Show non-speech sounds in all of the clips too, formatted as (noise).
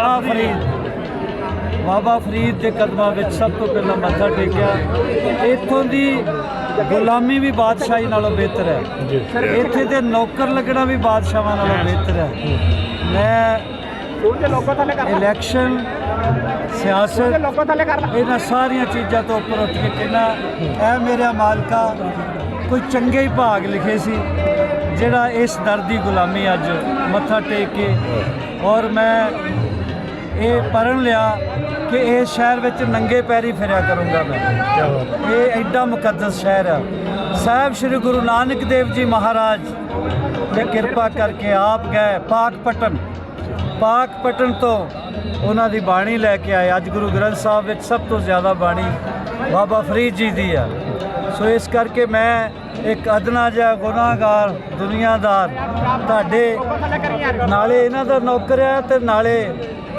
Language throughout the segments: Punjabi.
ਬਾਬਾ ਫਰੀਦ ਬਾਬਾ ਫਰੀਦ ਦੇ ਕਦਮਾਂ ਵਿੱਚ ਸਭ ਤੋਂ ਪਹਿਲਾਂ ਮੱਥਾ ਟੇਕਿਆ। ਇੱਥੋਂ ਦੀ ਗੁਲਾਮੀ ਵੀ ਬਾਦਸ਼ਾਹੀ ਨਾਲੋਂ ਬਿਹਤਰ ਹੈ। ਇੱਥੇ ਦੇ ਨੌਕਰ ਲੱਗਣਾ ਵੀ ਬਾਦਸ਼ਾਹਾਂ ਨਾਲੋਂ ਬਿਹਤਰ ਹੈ। ਮੈਂ ਇਲੈਕਸ਼ਨ ਸਿਆਸਤ ਇਹਨਾਂ ਸਾਰੀਆਂ ਚੀਜ਼ਾਂ ਤੋਂ ਉੱਪਰ ਉੱਠ ਕੇ ਕਹਿੰਦਾ ਇਹ ਮੇਰਾ ਮਾਲਕਾ ਕੋਈ ਚੰਗੇ ਹੀ ਭਾਗ ਲਿਖੇ ਸੀ ਜਿਹੜਾ ਇਸ ਦਰ ਦੀ ਗੁਲਾਮੀ ਅੱਜ ਮੱਥਾ ਟੇਕ ਕੇ ਔਰ ਮੈਂ ਇਹ ਪੜ੍ਹਨ ਲਿਆ ਕਿ ਇਹ ਸ਼ਹਿਰ ਵਿੱਚ ਨੰਗੇ ਪੈਰੀ ਫਿਰਿਆ ਕਰੂੰਗਾ ਮੈਂ। ਇਹ ਐਡਾ ਮੁਕੱਦਸ ਸ਼ਹਿਰ ਆ। ਸਾਹਿਬ ਸ੍ਰੀ ਗੁਰੂ ਨਾਨਕ ਦੇਵ ਜੀ ਮਹਾਰਾਜ ਨੇ ਕਿਰਪਾ ਕਰਕੇ ਆਪ ਗਏ ਪਾਕ ਪਟਨ। ਪਾਕ ਪਟਨ ਤੋਂ ਉਹਨਾਂ ਦੀ ਬਾਣੀ ਲੈ ਕੇ ਆਏ। ਅੱਜ ਗੁਰੂ ਗ੍ਰੰਥ ਸਾਹਿਬ ਵਿੱਚ ਸਭ ਤੋਂ ਜ਼ਿਆਦਾ ਬਾਣੀ ਬਾਬਾ ਫਰੀਦ ਜੀ ਦੀ ਆ। ਸੋ ਇਸ ਕਰਕੇ ਮੈਂ ਇੱਕ ਅਦਨਾ ਜਿਹਾ ਗੁਨਾਹਗਾਰ, ਦੁਨੀਆਦਾਰ ਤੁਹਾਡੇ ਨਾਲੇ ਇਹਨਾਂ ਦਾ ਨੌਕਰ ਆ ਤੇ ਨਾਲੇ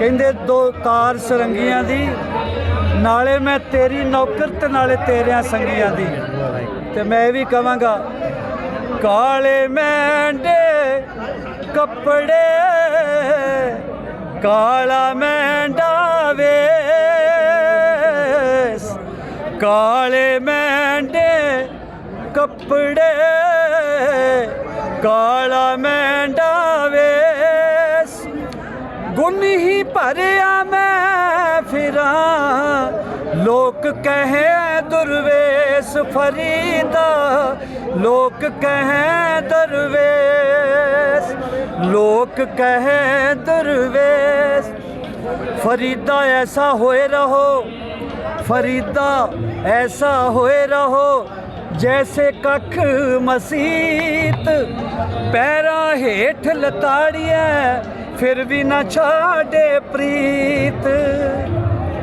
ਕਹਿੰਦੇ ਦੋ ਤਾਰ ਸਰੰਗੀਆਂ ਦੀ, ਨਾਲੇ ਮੈਂ ਤੇਰੀ ਨੌਕਰ ਤੇ ਨਾਲੇ ਤੇਰਿਆਂ ਸੰਗੀਆਂ ਦੀ। ਤੇ ਮੈਂ ਇਹ ਵੀ ਕਵਾਂਗਾ ਕਾਲੇ ਮੈਂਡੇ ਕੱਪੜੇ, ਕਾਲਾ ਮੈਂਡਾ ਵੇਸ, ਕਾਲੇ ਮੈਂਡੇ ਕੱਪੜੇ, ਕਾਲਾ ਮੈਂਡਾ ਭਰਿਆ ਮੈਂ ਫਿਰਾਂ। ਲੋਕ ਕਹੇ ਦੁਰਵੇਸ਼ ਫਰੀਦਾ। ਲੋਕ ਕਹੇ ਦਰਵੇਸ਼। ਲੋਕ ਕਹੇ ਦਰਵੇਸ਼। ਫਰੀਦਾ ਐਸਾ ਹੋਏ ਰਹੋ। ਫਰੀਦਾ ਐਸਾ ਹੋਏ ਰਹੋ, ਜੈਸੇ ਕੱਖ ਮਸੀਤ। ਪੈਰਾ ਹੇਠ ਲਤਾੜੀਐ ਫਿਰ ਵੀ ਨਾ ਛਾੜੇ ਪ੍ਰੀਤ।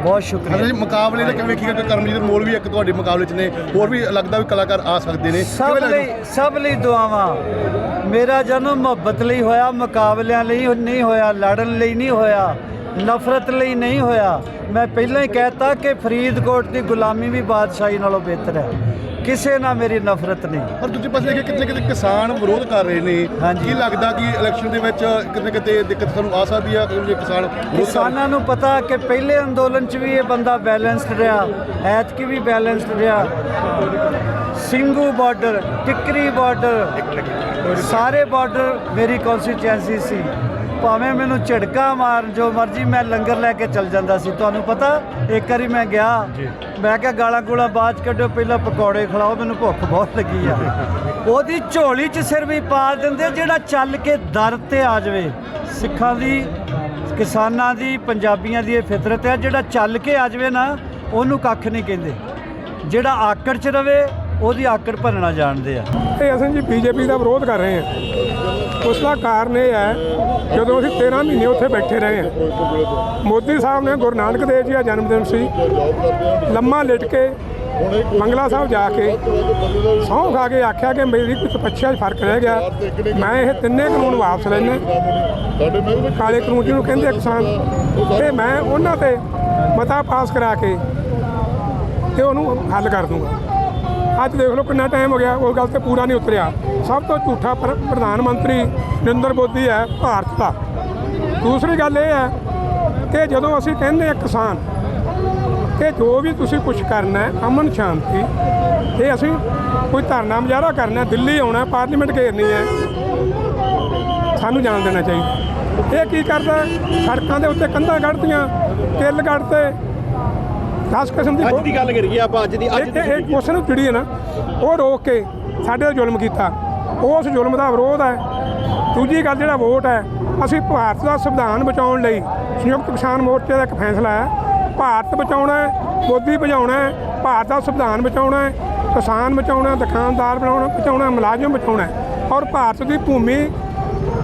ਬਹੁਤ ਸ਼ੁਕਰੀਆ। ਜੀ ਮੁਕਾਬਲੇ ਦਾ ਕਿਵੇਂ ਵੇਖੀਗਾ ਕਿ ਕਰਮਜੀਤ ਮੋਲ ਵੀ ਇੱਕ ਤੁਹਾਡੇ ਮੁਕਾਬਲੇ 'ਚ ਨੇ ਹੋਰ ਵੀ ਲੱਗਦਾ ਵੀ ਕਲਾਕਾਰ ਆ ਸਕਦੇ ਨੇ। ਸਭ? ਲਈ ਸਭ ਲਈ ਦੁਆਵਾਂ। ਮੇਰਾ ਜਨਮ ਮੁਹੱਬਤ ਲਈ ਹੋਇਆ ਮੁਕਾਬਲਿਆਂ ਲਈ ਨਹੀਂ ਹੋਇਆ ਲੜਨ ਲਈ ਨਹੀਂ ਹੋਇਆ ਨਫ਼ਰਤ ਲਈ ਨਹੀਂ ਹੋਇਆ। ਮੈਂ ਪਹਿਲਾਂ ਹੀ ਕਹਿਤਾ ਕਿ ਫਰੀਦਕੋਟ ਦੀ ਗੁਲਾਮੀ ਵੀ ਬਾਦਸ਼ਾਹੀ ਨਾਲੋਂ ਬਿਹਤਰ ਹੈ। ਕਿਸੇ ਨਾਲ ਮੇਰੀ ਨਫ਼ਰਤ ਨਹੀਂ। ਪਰ ਦੂਜੇ ਪਾਸੇ ਦੇਖਿਆ ਕਿਤੇ ਕਿਤੇ ਕਿਸਾਨ ਵਿਰੋਧ ਕਰ ਰਹੇ ਨੇ। ਹਾਂਜੀ। ਕੀ ਲੱਗਦਾ ਕਿ ਇਲੈਕਸ਼ਨ ਦੇ ਵਿੱਚ ਕਿਤੇ ਕਿਤੇ ਦਿੱਕਤ ਸਾਨੂੰ ਆ ਸਕਦੀ ਆ ਕਿ ਜੇ ਕਿਸਾਨ ਵਿਰੋਧ ਕਰ ਕਿਸਾਨਾਂ ਨੂੰ ਪਤਾ ਕਿ ਪਹਿਲੇ ਅੰਦੋਲਨ 'ਚ ਵੀ ਇਹ ਬੰਦਾ ਬੈਲੈਂਸਡ ਰਿਹਾ ਐਤਕੀ ਵੀ ਬੈਲੈਂਸਡ ਰਿਹਾ। ਸਿੰਘੂ ਬਾਰਡਰ ਟਿਕਰੀ ਬਾਰਡਰ ਸਾਰੇ ਬਾਰਡਰ ਮੇਰੀ ਕਨਸਟੀਚੁਐਂਸੀ ਸੀ। ਭਾਵੇਂ ਮੈਨੂੰ ਝਟਕਾ ਮਾਰ ਜੋ ਮਰਜ਼ੀ ਮੈਂ ਲੰਗਰ ਲੈ ਕੇ ਚੱਲ ਜਾਂਦਾ ਸੀ ਤੁਹਾਨੂੰ ਪਤਾ ਇੱਕ ਵਾਰੀ ਮੈਂ ਗਿਆ ਮੈਂ ਕਿਹਾ ਗਾਲਾਂ ਗੂਲਾਂ ਬਾਅਦ 'ਚ ਕੱਢਿਓ ਪਹਿਲਾਂ ਪਕੌੜੇ ਖਿਲਾਓ ਮੈਨੂੰ ਭੁੱਖ ਬਹੁਤ ਲੱਗੀ ਆ। (laughs) ਉਹਦੀ ਝੋਲੀ 'ਚ ਸਿਰ ਵੀ ਪਾ ਦਿੰਦੇ ਜਿਹੜਾ ਚੱਲ ਕੇ ਦਰ ਤੇ ਆ ਜਾਵੇ। ਸਿੱਖਾਂ ਦੀ ਕਿਸਾਨਾਂ ਦੀ ਪੰਜਾਬੀਆਂ ਦੀ ਇਹ ਫਿਤਰਤ ਹੈ ਜਿਹੜਾ ਚੱਲ ਕੇ ਆ ਜਾਵੇ ਨਾ ਉਹਨੂੰ ਕੱਖ ਨਹੀਂ ਕਹਿੰਦੇ। ਜਿਹੜਾ ਆਕੜ 'ਚ ਰਵੇ ਉਹਦੀ ਆਕੜ ਭਰਨਾ ਜਾਣਦੇ ਆ। ਇਹ ਅਸੀਂ ਜੀ ਬੀਜੇਪੀ ਦਾ ਵਿਰੋਧ ਕਰ ਰਹੇ ਹਾਂ ਉਸ ਦਾ ਕਾਰਨ ਇਹ ਹੈ, ਜਦੋਂ ਅਸੀਂ 13 ਮਹੀਨੇ ਉੱਥੇ ਬੈਠੇ ਰਹੇ ਹਾਂ, ਮੋਦੀ ਸਾਹਿਬ ਨੇ ਗੁਰੂ ਨਾਨਕ ਦੇਵ ਜੀ ਦਾ ਜਨਮ ਦਿਨ ਸੀ, ਲੰਮਾ ਲਿਟ ਕੇ ਮੰਗਲਾ ਸਾਹਿਬ ਜਾ ਕੇ ਸਹੁੰ ਖਾ ਕੇ ਆਖਿਆ ਕਿ ਮੇਰੀ ਕੁਝ ਤਪੱਛਿਆ 'ਚ ਫ਼ਰਕ ਰਹਿ ਗਿਆ। ਮੈਂ ਇਹ ਤਿੰਨੇ ਕਾਨੂੰਨ ਵਾਪਸ ਲੈਣੇ ਕਾਲੇ ਕਾਨੂੰਨ ਜਿਹਨੂੰ ਕਹਿੰਦੇ ਕਿਸਾਨ, ਤੇ ਮੈਂ ਉਹਨਾਂ ਤੇ ਮਤਾ ਪਾਸ ਕਰਾ ਕੇ ਤੇ ਉਹਨੂੰ ਹੱਲ ਕਰ ਦੂੰਗਾ। ਅੱਜ ਦੇਖ ਲਓ ਕਿੰਨਾ ਟਾਈਮ ਹੋ ਗਿਆ, ਉਹ ਗੱਲ ਤੇ ਪੂਰਾ ਨਹੀਂ ਉਤਰਿਆ। ਸਭ ਤੋਂ ਝੂਠਾ ਪ੍ਰ- ਪ੍ਰਧਾਨ ਮੰਤਰੀ ਨਰਿੰਦਰ ਮੋਦੀ ਹੈ ਭਾਰਤ ਦਾ। ਦੂਸਰੀ ਗੱਲ ਇਹ ਹੈ ਕਿ ਜਦੋਂ ਅਸੀਂ ਕਹਿੰਦੇ ਆ ਕਿਸਾਨ ਕਿ ਜੋ ਵੀ ਤੁਸੀਂ ਕੁਝ ਕਰਨਾ ਹੈ, ਅਮਨ ਸ਼ਾਂਤੀ ਇਹ ਅਸੀਂ ਕੋਈ ਧਰਨਾ ਮੁਜ਼ਾਹਰਾ ਕਰਨਾ ਦਿੱਲੀ ਆਉਣਾ ਪਾਰਲੀਮੈਂਟ ਘੇਰਨੀ ਹੈ, ਸਾਨੂੰ ਜਾਣ ਦੇਣਾ ਚਾਹੀਦਾ। ਇਹ ਕੀ ਕਰਦਾ ਸੜਕਾਂ ਦੇ ਉੱਤੇ ਕੰਧਾਂ ਕੱਢਤੀਆਂ ਕਿੱਲ ਕੱਢਤੇ 10 ਕਿਸਮ ਦੀ ਅੱਜ ਦੀ ਗੱਲ ਕਰੀਏ ਆਪਾਂ ਅੱਜ ਦੀ ਅੱਜ ਇੱਕ ਇੱਕ ਕੁਐਸਚਨ ਜਿਹੜੀ ਹੈ ਨਾ ਉਹ ਰੋਕ ਕੇ ਸਾਡੇ ਤੇ ਜ਼ੁਲਮ ਕੀਤਾ। ਉਸ ਜ਼ੁਲਮ ਦਾ ਵਿਰੋਧ ਹੈ। ਦੂਜੀ ਗੱਲ ਜਿਹੜਾ ਵੋਟ ਹੈ ਅਸੀਂ ਭਾਰਤ ਦਾ ਸੰਵਿਧਾਨ ਬਚਾਉਣ ਲਈ ਸੰਯੁਕਤ ਕਿਸਾਨ ਮੋਰਚੇ ਦਾ ਇੱਕ ਫੈਸਲਾ ਹੈ। ਭਾਰਤ ਬਚਾਉਣਾ ਹੈ ਮੋਦੀ ਬਚਾਉਣਾ ਹੈ ਭਾਰਤ ਦਾ ਸੰਵਿਧਾਨ ਬਚਾਉਣਾ ਹੈ ਕਿਸਾਨ ਬਚਾਉਣਾ ਦੁਕਾਨਦਾਰ ਬਣਾਉਣਾ ਬਚਾਉਣਾ ਮੁਲਾਜ਼ਮ ਬਚਾਉਣਾ ਹੈ। ਔਰ ਭਾਰਤ ਦੀ ਭੂਮੀ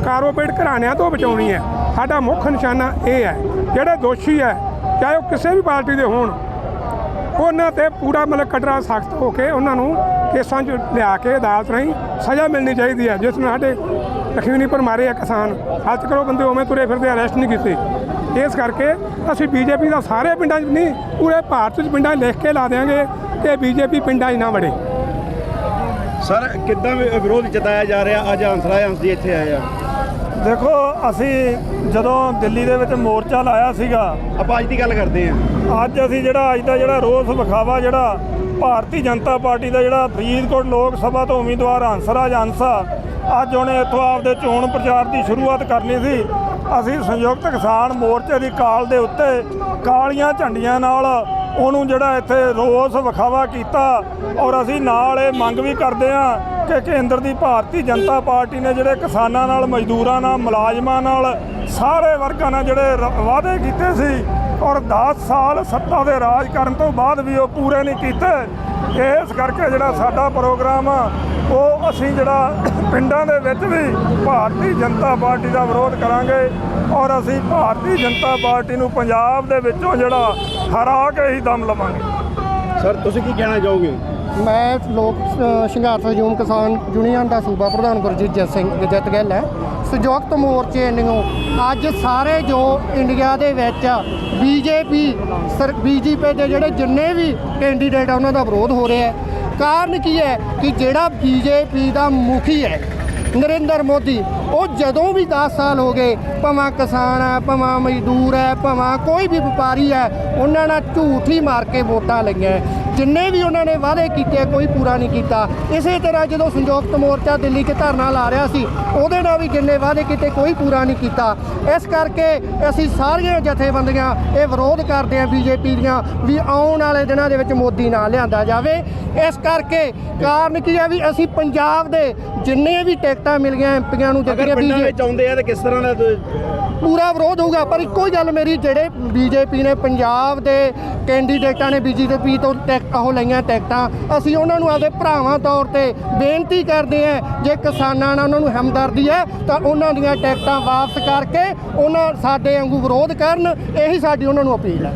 ਕਾਰੋਪੇਟ ਘਰਾਣਿਆਂ ਤੋਂ ਬਚਾਉਣੀ ਹੈ। ਸਾਡਾ ਮੁੱਖ ਨਿਸ਼ਾਨਾ ਇਹ ਹੈ ਜਿਹੜੇ ਦੋਸ਼ੀ ਹੈ ਚਾਹੇ ਉਹ ਕਿਸੇ ਵੀ ਪਾਰਟੀ ਦੇ ਹੋਣ ਉਹਨਾਂ ਤੇ ਪੂਰਾ ਮਤਲਬ ਕਟਰਾ ਸਖਤ ਹੋ ਕੇ ਉਹਨਾਂ ਨੂੰ ਕੇਸਾਂ 'ਚ ਲਿਆ ਕੇ ਅਦਾਲਤ ਰਾਹੀਂ ਸਜ਼ਾ ਮਿਲਣੀ ਚਾਹੀਦੀ ਹੈ, ਜਿਸ ਨਾਲ ਸਾਡੇ ਲਖਵੀਨੀਪੁਰ ਮਾਰੇ ਆ ਕਿਸਾਨ। ਹੱਥ ਕਰੋ ਬੰਦੇ, ਉਵੇਂ ਤੁਰੇ ਫਿਰਦੇ ਅਰੈਸਟ ਨਹੀਂ ਕੀਤੇ। ਇਸ ਕਰਕੇ ਅਸੀਂ ਬੀਜੇਪੀ ਦਾ ਸਾਰੇ ਪਿੰਡਾਂ 'ਚ ਨਹੀਂ, ਪੂਰੇ ਭਾਰਤ 'ਚ ਪਿੰਡਾਂ 'ਚ ਲਿਖ ਕੇ ਲਾ ਦੇਵਾਂਗੇ ਕਿ ਬੀਜੇਪੀ ਪਿੰਡਾਂ 'ਚ ਨਾ ਵੜੇ। ਸਰ, ਕਿੱਦਾਂ ਵਿਰੋਧ ਜਤਾਇਆ ਜਾ ਰਿਹਾ? ਅੱਜ ਹੰਸਰਾਜ ਹੰਸ ਜੀ ਇੱਥੇ ਆਏ ਆ। ਦੇਖੋ ਅਸੀਂ ਜਦੋਂ ਦਿੱਲੀ ਦੇ ਵਿੱਚ ਮੋਰਚਾ ਲਾਇਆ ਸੀਗਾ ਆਪਾਂ ਅੱਜ ਦੀ ਗੱਲ ਕਰਦੇ ਹਾਂ। ਅੱਜ ਅਸੀਂ ਜਿਹੜਾ ਅੱਜ ਦਾ ਜਿਹੜਾ ਰੋਸ ਵਿਖਾਵਾ ਜਿਹੜਾ ਭਾਰਤੀ ਜਨਤਾ ਪਾਰਟੀ ਦਾ ਜਿਹੜਾ ਫਰੀਦਕੋਟ ਲੋਕ ਸਭਾ ਤੋਂ ਉਮੀਦਵਾਰ ਹੰਸਰਾਜ ਹੰਸਾ ਅੱਜ ਉਹਨੇ ਇੱਥੋਂ ਆਪਦੇ ਚੋਣ ਪ੍ਰਚਾਰ ਦੀ ਸ਼ੁਰੂਆਤ ਕਰਨੀ ਸੀ। ਅਸੀਂ ਸੰਯੁਕਤ ਕਿਸਾਨ ਮੋਰਚੇ ਦੀ ਕਾਲ ਦੇ ਉੱਤੇ ਕਾਲੀਆਂ ਝੰਡੀਆਂ ਨਾਲ ਉਹਨੂੰ ਜਿਹੜਾ ਇੱਥੇ ਰੋਸ ਵਿਖਾਵਾ ਕੀਤਾ ਔਰ ਅਸੀਂ ਨਾਲ ਇਹ ਮੰਗ ਵੀ ਕਰਦੇ ਹਾਂ ਕਿ ਕੇਂਦਰ ਦੀ ਭਾਰਤੀ ਜਨਤਾ ਪਾਰਟੀ ਨੇ ਜਿਹੜੇ ਕਿਸਾਨਾਂ ਨਾਲ, ਮਜ਼ਦੂਰਾਂ ਨਾਲ, ਮੁਲਾਜ਼ਮਾਂ ਨਾਲ ਸਾਰੇ ਵਰਗਾਂ ਨਾਲ ਜਿਹੜੇ ਰ- ਵਾਅਦੇ ਕੀਤੇ ਸੀ ਔਰ 10 ਸਾਲ ਸੱਤਾ ਦੇ ਰਾਜ ਕਰਨ ਤੋਂ ਬਾਅਦ ਵੀ ਉਹ ਪੂਰੇ ਨਹੀਂ ਕੀਤੇ, ਇਸ ਕਰਕੇ ਜਿਹੜਾ ਸਾਡਾ ਪ੍ਰੋਗਰਾਮ ਆ, ਉਹ ਅਸੀਂ ਜਿਹੜਾ (coughs) ਪਿੰਡਾਂ ਦੇ ਵਿੱਚ ਵੀ ਭਾਰਤੀ ਜਨਤਾ ਪਾਰਟੀ ਦਾ ਵਿਰੋਧ ਕਰਾਂਗੇ ਔਰ ਅਸੀਂ ਭਾਰਤੀ ਜਨਤਾ ਪਾਰਟੀ ਨੂੰ ਪੰਜਾਬ ਦੇ ਵਿੱਚੋਂ ਜਿਹੜਾ ਹਰਾ ਕੇ ਹੀ ਦਮ ਲਵਾਂਗੇ। ਸਰ, ਤੁਸੀਂ ਕੀ ਕਹਿਣਾ ਚਾਹੋਗੇ? ਮੈਂ ਲੋਕ ਸੰਘਰਸ਼ ਹਜੂਮ ਕਿਸਾਨ ਯੂਨੀਅਨ ਦਾ ਸੂਬਾ ਪ੍ਰਧਾਨ ਗੁਰਜੀਤ ਸਿੰਘ ਜੱਤ ਗਿੱਲ ਹੈ। ਸੰਯੁਕਤ ਮੋਰਚੇ ਨੂੰ ਅੱਜ ਸਾਰੇ ਜੋ ਇੰਡੀਆ ਦੇ ਵਿੱਚ ਬੀਜੇਪੀ, ਸਰ, ਬੀਜੇਪੀ ਦੇ ਜਿਹੜੇ ਜਿੰਨੇ ਵੀ ਕੈਂਡੀਡੇਟ ਆ, ਉਹਨਾਂ ਦਾ ਵਿਰੋਧ ਹੋ ਰਿਹਾ ਹੈ। ਕਾਰਨ ਕੀ ਹੈ ਕਿ ਜਿਹੜਾ ਬੀਜੇਪੀ ਦਾ ਮੁਖੀ ਹੈ, ਨਰਿੰਦਰ ਮੋਦੀ, ਉਹ ਜਦੋਂ ਵੀ 10 ਸਾਲ ਹੋ ਗਏ, ਭਾਵੇਂ ਕਿਸਾਨ ਹੈ, ਭਾਵੇਂ ਮਜ਼ਦੂਰ ਹੈ, ਭਾਵੇਂ ਕੋਈ ਵੀ ਵਪਾਰੀ ਹੈ, ਉਹਨਾਂ ਨਾਲ ਝੂਠ ਹੀ ਮਾਰ ਕੇ ਵੋਟਾਂ ਲਈਆਂ ਜਿੰਨੇ ਵੀ ਉਹਨਾਂ ਨੇ ਵਾਅਦੇ ਕੀਤੇ ਕੋਈ ਪੂਰਾ ਨਹੀਂ ਕੀਤਾ। ਇਸੇ ਤਰ੍ਹਾਂ ਜਦੋਂ ਸੰਯੁਕਤ ਮੋਰਚਾ ਦਿੱਲੀ 'ਚ ਧਰਨਾ ਲਾ ਰਿਹਾ ਸੀ ਉਹਦੇ ਨਾਲ ਵੀ ਜਿੰਨੇ ਵਾਅਦੇ ਕੀਤੇ ਕੋਈ ਪੂਰਾ ਨਹੀਂ ਕੀਤਾ। ਇਸ ਕਰਕੇ ਅਸੀਂ ਸਾਰੀਆਂ ਜਥੇਬੰਦੀਆਂ ਇਹ ਵਿਰੋਧ ਕਰਦੇ ਹਾਂ ਬੀਜੇਪੀ ਦੀਆਂ ਵੀ ਆਉਣ ਵਾਲੇ ਦਿਨਾਂ ਦੇ ਵਿੱਚ ਮੋਦੀ ਨਾ ਲਿਆਂਦਾ ਜਾਵੇ। ਇਸ ਕਰਕੇ ਕਾਰਨ ਕੀ ਹੈ ਵੀ ਅਸੀਂ ਪੰਜਾਬ ਦੇ ਜਿੰਨੇ ਵੀ ਟਿਕਟਾਂ ਮਿਲ ਗਈਆਂ ਐਮਪੀਆਂ ਨੂੰ ਜਿਹੜੀਆਂ ਵਿੱਚ ਆਉਂਦੇ ਆ ਤਾਂ ਕਿਸ ਤਰ੍ਹਾਂ ਦਾ ਪੂਰਾ ਵਿਰੋਧ ਹੋਊਗਾ, ਪਰ ਇੱਕੋ ਹੀ ਗੱਲ ਮੇਰੀ, ਜਿਹੜੇ ਬੀਜੇਪੀ ਨੇ ਪੰਜਾਬ ਦੇ ਕੈਂਡੀਡੇਟਾਂ ਨੇ ਬੀਜੇਪੀ ਤੋਂ ਟਿਕਟ ਉਹ ਲਈਆਂ ਟਿਕਟਾਂ, ਅਸੀਂ ਉਹਨਾਂ ਨੂੰ ਆਪਦੇ ਭਰਾਵਾਂ ਤੌਰ ਤੇ ਬੇਨਤੀ ਕਰਦੇ ਹਾਂ, ਜੇ ਕਿਸਾਨਾਂ ਨਾਲ ਉਹਨਾਂ ਨੂੰ ਹਮਦਰਦੀ ਹੈ, ਤਾਂ ਉਹਨਾਂ ਦੀਆਂ ਟਿਕਟਾਂ ਵਾਪਸ ਕਰਕੇ ਉਹਨਾਂ ਸਾਡੇ ਵਾਂਗੂ ਵਿਰੋਧ ਕਰਨ, ਇਹੀ ਸਾਡੀ ਉਹਨਾਂ ਨੂੰ ਅਪੀਲ ਹੈ।